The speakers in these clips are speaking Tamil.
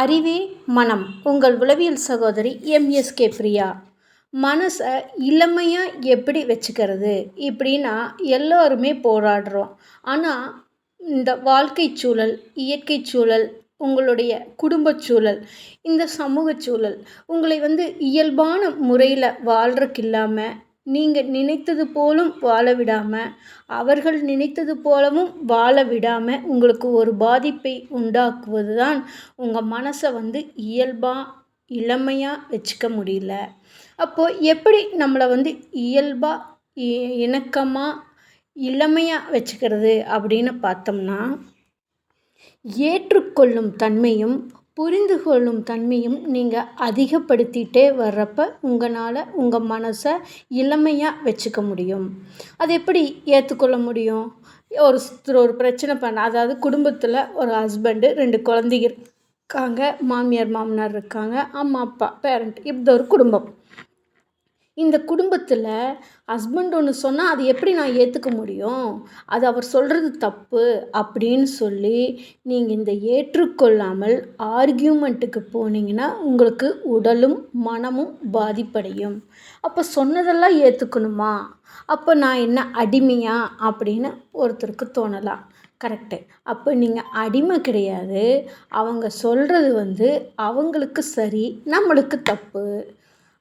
அறிவே மனம். உங்கள் உளவியல் சகோதரி எம்எஸ்கே பிரியா. மனசை இளமையாக எப்படி வச்சுக்கிறது? இப்படின்னா எல்லோருமே போராடுறோம். ஆனால் இந்த வாழ்க்கை சூழல் இயற்கை சூழல் உங்களுடைய குடும்பச் சூழல் இந்த சமூக சூழல் உங்களை வந்து இயல்பான முறையில் வாழ்கிறக்கு இல்லாமல் நீங்கள் நினைத்தது போலும் வாழ விடாமல் அவர்கள் நினைத்தது போலவும் வாழ விடாமல் உங்களுக்கு ஒரு பாதிப்பை உண்டாக்குவது தான் உங்கள் மனசை வந்து இயல்பாக இளமையாக வச்சுக்க முடியல. அப்போது எப்படி நம்மளை வந்து இயல்பாக இணக்கமாக இளமையாக வச்சுக்கிறது அப்படின்னு பார்த்தோம்னா ஏற்றுக்கொள்ளும் தன்மையும் புரிந்து கொள்ளும் தன்மையும் நீங்கள் அதிகப்படுத்திகிட்டே வர்றப்ப உங்களால் உங்கள் மனசை இளமையாக வச்சுக்க முடியும். அது எப்படி ஏற்றுக்கொள்ள முடியும்? ஒரு ஒரு பிரச்சனை பண்ண அதாவது குடும்பத்தில் ஒரு ஹஸ்பண்டு ரெண்டு குழந்தைங்க இருக்காங்க மாமியார் மாமனார் இருக்காங்க அம்மா அப்பா பேரண்ட் இப்படி ஒரு குடும்பம். இந்த குடும்பத்தில் ஹஸ்பண்ட் ஒன்று சொன்னால் அது எப்படி நான் ஏற்றுக்க முடியும்? அது அவர் சொல்கிறது தப்பு அப்படின்னு சொல்லி நீங்கள் இந்த ஏற்றுக்கொள்ளாமல் ஆர்கியூமெண்ட்டுக்கு போனீங்கன்னா உங்களுக்கு உடலும் மனமும் பாதிப்படையும். அப்போ சொன்னதெல்லாம் ஏற்றுக்கணுமா அப்போ நான் என்ன அடிமையா? அப்படின்னு ஒருத்தருக்கு தோணலாம். கரெக்டு அப்போ நீங்கள் அடிமை கிடையாது. அவங்க சொல்கிறது வந்து அவங்களுக்கு சரி நம்மளுக்கு தப்பு.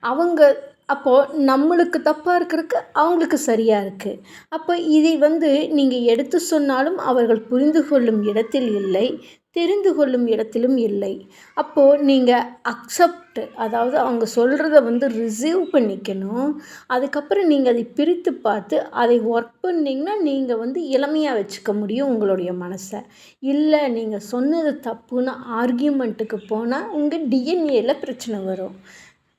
அவங்க அப்போது நம்மளுக்கு தப்பாக இருக்கிறதுக்கு அவங்களுக்கு சரியாக இருக்குது அப்போ இதை வந்து நீங்கள் எடுத்து சொன்னாலும் அவர்கள் புரிந்து கொள்ளும் இடத்தில் இல்லை தெரிந்து கொள்ளும் இடத்திலும் இல்லை. அப்போது நீங்கள் அக்செப்ட் அதாவது அவங்க சொல்கிறத வந்து ரிசீவ் பண்ணிக்கணும். அதுக்கப்புறம் நீங்கள் அதை பிரித்து பார்த்து அதை ஒர்க் பண்ணிங்கன்னா நீங்கள் வந்து இளமையாக வச்சுக்க முடியும் உங்களுடைய மனசை. இல்லை நீங்கள் சொன்னது தப்புன்னு ஆர்கியூமெண்ட்டுக்கு போனால் உங்கள் டிஎன்ஏல பிரச்சனை வரும்.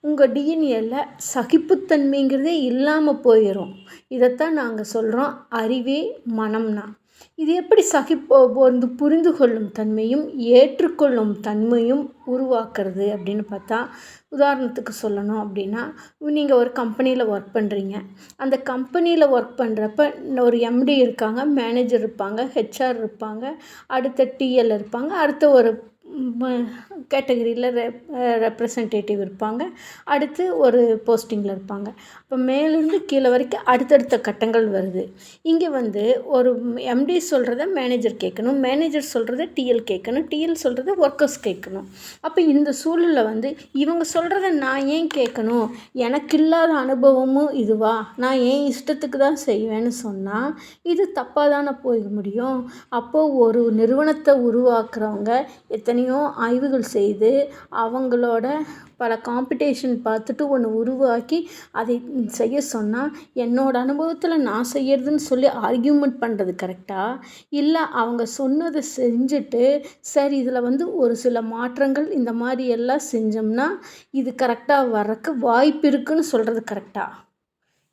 உங்கள் டிஎன்ஏல சகிப்புத்தன்மைங்கிறதே இல்லாமல் போயிடும் இதைத்தான் நாங்கள் சொல்கிறோம் அறிவே மனம்னா. இது எப்படி சகிப்பு வந்து புரிந்து கொள்ளும் தன்மையும் ஏற்றுக்கொள்ளும் தன்மையும் உருவாக்குறது அப்படின்னு பார்த்தா உதாரணத்துக்கு சொல்லணும் அப்படின்னா நீங்கள் ஒரு கம்பெனியில் ஒர்க் பண்ணுறீங்க அந்த கம்பெனியில் ஒர்க் பண்ணுறப்ப ஒரு எம்டி இருக்காங்க மேனேஜர் இருப்பாங்க ஹெச்ஆர் இருப்பாங்க அடுத்த டிஎல் இருப்பாங்க அடுத்த ஒரு கேட்டகரியில் ரெப் ரெப்ரசன்டேட்டிவ் இருப்பாங்க. அடுத்து ஒரு போஸ்டிங்கில் இருப்பாங்க. இப்போ மேலேருந்து கீழே வரைக்கும் அடுத்தடுத்த கட்டங்கள் வருது. இங்கே வந்து ஒரு எம்டி சொல்கிறத மேனேஜர் கேட்கணும். மேனேஜர் சொல்கிறத டிஎல் கேட்கணும். டிஎல் சொல்கிறத ஒர்க்கர்ஸ் கேட்கணும். அப்போ இந்த சூழலில் வந்து இவங்க சொல்கிறத நான் ஏன் கேட்கணும்? எனக்கு இல்லாத அனுபவமும் இதுவா? நான் ஏன் இஷ்டத்துக்கு தான் செய்வேன்னு சொன்னால் இது தப்பாக தானே போய் முடியும்? அப்போது ஒரு நிறுவனத்தை உருவாக்குறவங்க எத்தனை எத்தனையோ ஆய்வுகள் செய்து அவங்களோட பல காம்படிஷன் பார்த்துட்டு ஒன்று உருவாக்கி அதை செய்ய சொன்னால் என்னோடய அனுபவத்தில் நான் செய்கிறதுன்னு சொல்லி ஆர்கியூமெண்ட் பண்ணுறது கரெக்டாக இல்லை அவங்க சொன்னதை செஞ்சுட்டு சரி இதில் வந்து ஒரு சில மாற்றங்கள் இந்த மாதிரி எல்லாம் செஞ்சோம்னா இது கரெக்டாக வர்றக்கு வாய்ப்பு இருக்குன்னு சொல்கிறது கரெக்டாக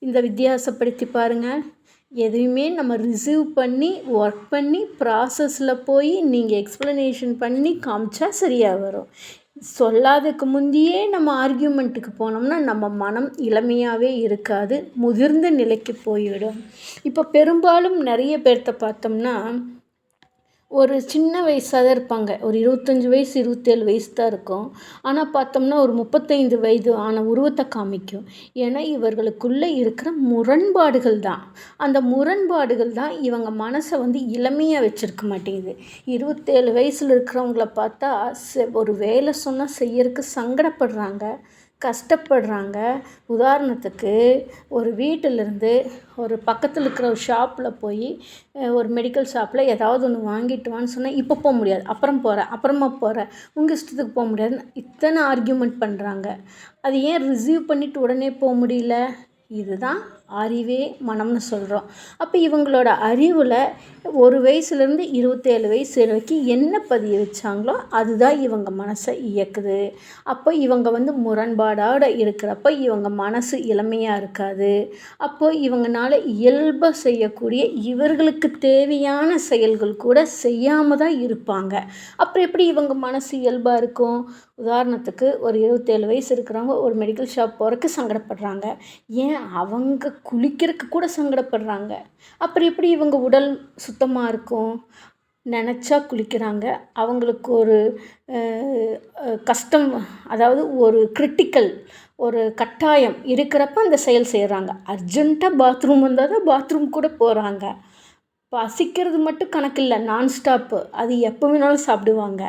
இந்த வித்தியாசப்படுத்தி பாருங்கள் எதையுமே நம்ம ரிசீவ் பண்ணி ஒர்க் பண்ணி ப்ராசஸில் போய் நீங்கள் எக்ஸ்ப்ளனேஷன் பண்ணி காமிச்சா சரியாக வரும். சொல்லாததுக்கு முந்தையே நம்ம ஆர்கியூமெண்ட்டுக்கு போனோம்னா நம்ம மனம் இளமையாகவே இருக்காது முதிர்ந்த நிலைக்கு போய்விடும் இப்போ பெரும்பாலும் நிறைய பேர்த்த பார்த்தோம்னா ஒரு சின்ன வயசாக தான் இருப்பாங்க. ஒரு இருபத்தஞ்சி வயசு இருபத்தேழு வயசு தான் இருக்கும். ஆனால் பார்த்தோம்னா ஒரு முப்பத்தைந்து வயது ஆன உருவத்தை காமிக்கும். ஏன்னா இவர்களுக்குள்ளே இருக்கிற முரண்பாடுகள் தான். அந்த முரண்பாடுகள் தான் இவங்க மனசை வந்து இளமையாக வச்சுருக்க மாட்டேங்குது. இருபத்தேழு வயசில் இருக்கிறவங்கள பார்த்தா ஒரு வேலை சொன்னால் செய்யறதுக்கு சங்கடப்படுறாங்க. கஷ்டப்படுறாங்க. உதாரணத்துக்கு ஒரு வீட்டிலேருந்து ஒரு பக்கத்தில் இருக்கிற ஒரு ஷாப்பில் போய் ஒரு மெடிக்கல் ஷாப்பில் ஏதாவது ஒன்று வாங்கிட்டு வான்னு சொன்னால் இப்போ போக முடியாது. அப்புறம் போகிறேன் அப்புறமா போகிறேன் உங்கள் இஷ்டத்துக்கு போக முடியாதுன்னு இத்தனை ஆர்கியூமெண்ட் பண்ணுறாங்க அது ஏன் ரிசீவ் பண்ணிவிட்டு உடனே போக முடியல? இதுதான் அறிவே மனம்னு சொல்கிறோம் அப்போ இவங்களோட அறிவில் ஒரு வயசுலேருந்து இருபத்தேழு வயசு வரைக்கும் என்ன பதிய வச்சாங்களோ அதுதான் இவங்க மனசை இயக்குது. அப்போ இவங்க வந்து முரண்பாடோடு இருக்கிறப்ப இவங்க மனசு இளமையாக இருக்காது. அப்போது இவங்கனால இயல்பாக செய்யக்கூடிய இவர்களுக்கு தேவையான செயல்கள் கூட செய்யாமல் தான் இருப்பாங்க. அப்புறம் எப்படி இவங்க மனசு இயல்பாக இருக்கும்? உதாரணத்துக்கு ஒரு இருபத்தேழு வயசு இருக்கிறவங்க ஒரு மெடிக்கல் ஷாப் போகிறக்கு சங்கடப்படுறாங்க. ஏன் அவங்க குளிக்கிறதுக்கு கூட சங்கடப்படுறாங்க. அப்புறம் எப்படி இவங்க உடல் சுத்தமாக இருக்கும்? நினச்சா குளிக்கிறாங்க. அவங்களுக்கு ஒரு கஷ்டம் அதாவது ஒரு கிரிட்டிக்கல் ஒரு கட்டாயம் இருக்கிறப்ப அந்த செயல் செய்கிறாங்க அர்ஜெண்ட்டாக பாத்ரூம் வந்தால் தான் பாத்ரூம் கூட போகிறாங்க பசிக்கிறது மட்டும் கணக்கு இல்லை நான் ஸ்டாப்பு அது எப்போ வேணாலும் சாப்பிடுவாங்க.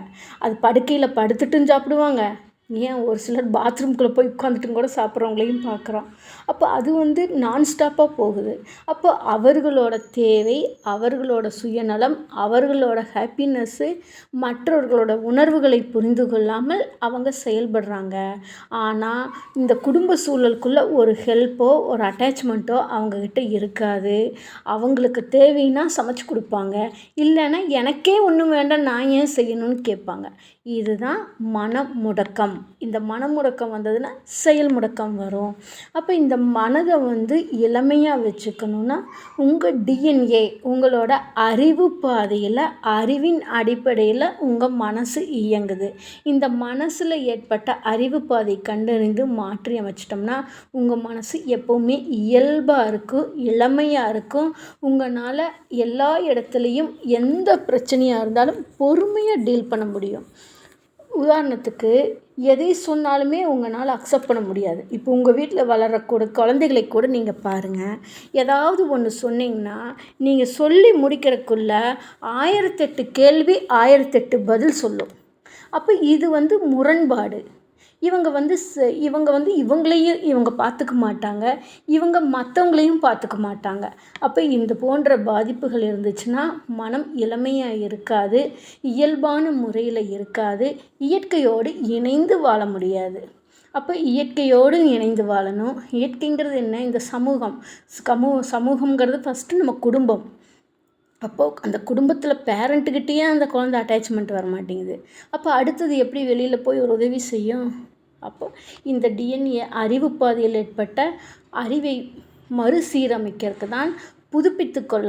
அது படுக்கையில் படுத்துட்டும் சாப்பிடுவாங்க. ஏன் ஒரு சிலர் பாத்ரூம்குள்ளே போய் உட்காந்துட்டும் கூட சாப்பிட்றவங்களையும் பார்க்குறோம் அப்போ அது வந்து நான்ஸ்டாப்பாக போகுது. அப்போ அவர்களோட தேவை அவர்களோட சுயநலம் அவர்களோட ஹாப்பினஸ்ஸு மற்றவர்களோட உணர்வுகளை புரிந்து கொள்ளாமல் அவங்க செயல்படுறாங்க. ஆனால் இந்த குடும்ப சூழலுக்குள்ளே ஒரு ஹெல்ப்போ ஒரு அட்டாச்மெண்ட்டோ அவங்கக்கிட்ட இருக்காது. அவங்களுக்கு தேவைன்னா சமைச்சு கொடுப்பாங்க. இல்லைன்னா எனக்கே ஒன்றும் வேண்டாம் நான் ஏன் செய்யணும்னு கேட்பாங்க. இதுதான் மன முடக்கம் முடக்கம் இந்த மனமுடக்கம் வந்ததுன்னா செயல் முடக்கம் வரும். அப்போ இந்த மனதை வந்து இளமையாக வச்சுக்கணுன்னா உங்கள் டிஎன்ஏ உங்களோட அறிவு பாதையில் அறிவின் அடிப்படையில் உங்கள் மனசு இயங்குது. இந்த மனசில் ஏற்பட்ட அறிவு பாதை கண்டறிந்து மாற்றி அமைச்சிட்டோம்னா உங்கள் மனசு எப்போவுமே இயல்பாக இருக்கும் இளமையாக இருக்கும். உங்களால் எல்லா இடத்துலையும் எந்த பிரச்சனையாக இருந்தாலும் பொறுமையாக டீல் பண்ண முடியும். உதாரணத்துக்கு எதை சொன்னாலுமே உங்களால் அக்செப்ட் பண்ண முடியாது. இப்போ உங்கள் வீட்டில் வளரக்கூட குழந்தைகளை கூட நீங்கள் பாருங்கள் ஏதாவது ஒன்று சொன்னீங்கன்னா நீங்கள் சொல்லி முடிக்கிறதுக்குள்ள ஆயிரத்தெட்டு கேள்வி ஆயிரத்தெட்டு பதில் சொல்லும். அப்போ இது வந்து முரண்பாடு. இவங்க வந்து ச இவங்க வந்து இவங்களையும் இவங்க பார்த்துக்க மாட்டாங்க. இவங்க மற்றவங்களையும் பார்த்துக்க மாட்டாங்க. அப்போ இந்த போன்ற பாதிப்புகள் இருந்துச்சுன்னா மனம் இளமையாக இருக்காது இயல்பான முறையில் இருக்காது இயற்கையோடு இணைந்து வாழ முடியாது. அப்போ இயற்கையோடு இணைந்து வாழணும். இயற்கைங்கிறது என்ன? இந்த சமூகம். சமூ சமூகங்கிறது ஃபஸ்ட்டு நம்ம குடும்பம். அப்போது அந்த குடும்பத்தில் பேரண்ட்டுக்கிட்டேயே அந்த குழந்த அட்டாச்மெண்ட் வர மாட்டேங்குது அப்போ அடுத்தது எப்படி வெளியில் போய் ஒரு உதவி செய்யும்? அப்போ இந்த டிஎன்ஏ அறிவு பாதையில் ஏற்பட்ட அறிவை மறுசீரமைக்கிறதுக்கு தான் புதுப்பித்து கொள்ள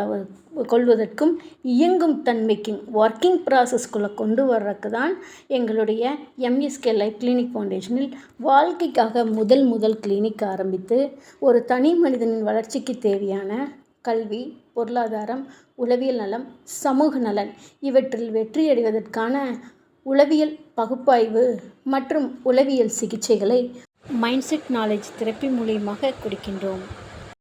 கொள்வதற்கும் இயங்கும் தன்மைக்கும் ஒர்க்கிங் ப்ராசஸ்குள்ளே கொண்டு வர்றதுக்கு தான் எங்களுடைய எம்எஸ்கே லைஃப் கிளினிக் ஃபவுண்டேஷனில் வாழ்க்கைக்காக முதல் முதல் கிளினிக் ஆரம்பித்து ஒரு தனி மனிதனின் வளர்ச்சிக்கு தேவையான கல்வி பொருளாதாரம் உளவியல் நலம் சமூக நலன் இவற்றில் வெற்றியடைவதற்கான உளவியல் பகுப்பாய்வு மற்றும் உளவியல் சிகிச்சைகளை மைண்ட்செட் நாலேஜ் தெரப்பி மூலியமாக கொடுக்கின்றோம்.